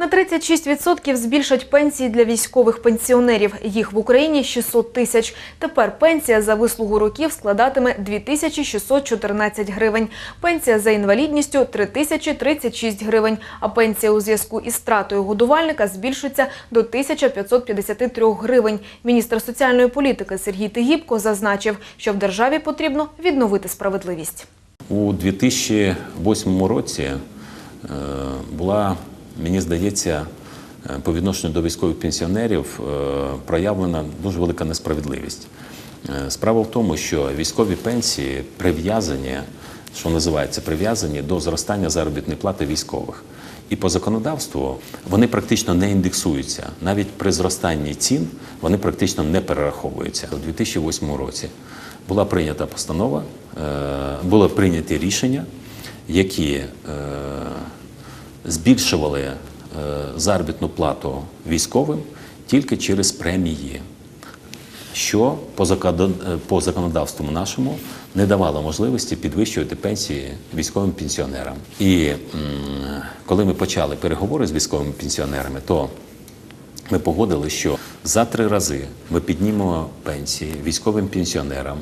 На 36% збільшать пенсії для військових пенсіонерів. Їх в Україні 600 тисяч. Тепер пенсія за вислугу років складатиме 2614 гривень. Пенсія за інвалідністю 3036 гривень. А пенсія у зв'язку із стратою годувальника збільшиться до 1553 гривень. Міністр соціальної політики Сергій Тигіпко зазначив, що в державі потрібно відновити справедливість. У 2008 році е, була, мені здається, е, по відношенню до військових пенсіонерів е, проявлена дуже велика несправедливість. Е, Справа в тому, що військові пенсії прив'язані, що називається, прив'язані до зростання заробітної плати військових. І по законодавству вони практично не індексуються. Навіть при зростанні цін вони практично не перераховуються. У 2008 році була прийнята постанова, були прийняті рішення, які збільшували е, заробітну плату військовим тільки через премії, що е, по законодавству нашому не давало можливості підвищувати пенсії військовим пенсіонерам. І коли ми почали переговори з військовими пенсіонерами, то ми погодили, що за три рази ми піднімемо пенсії військовим пенсіонерам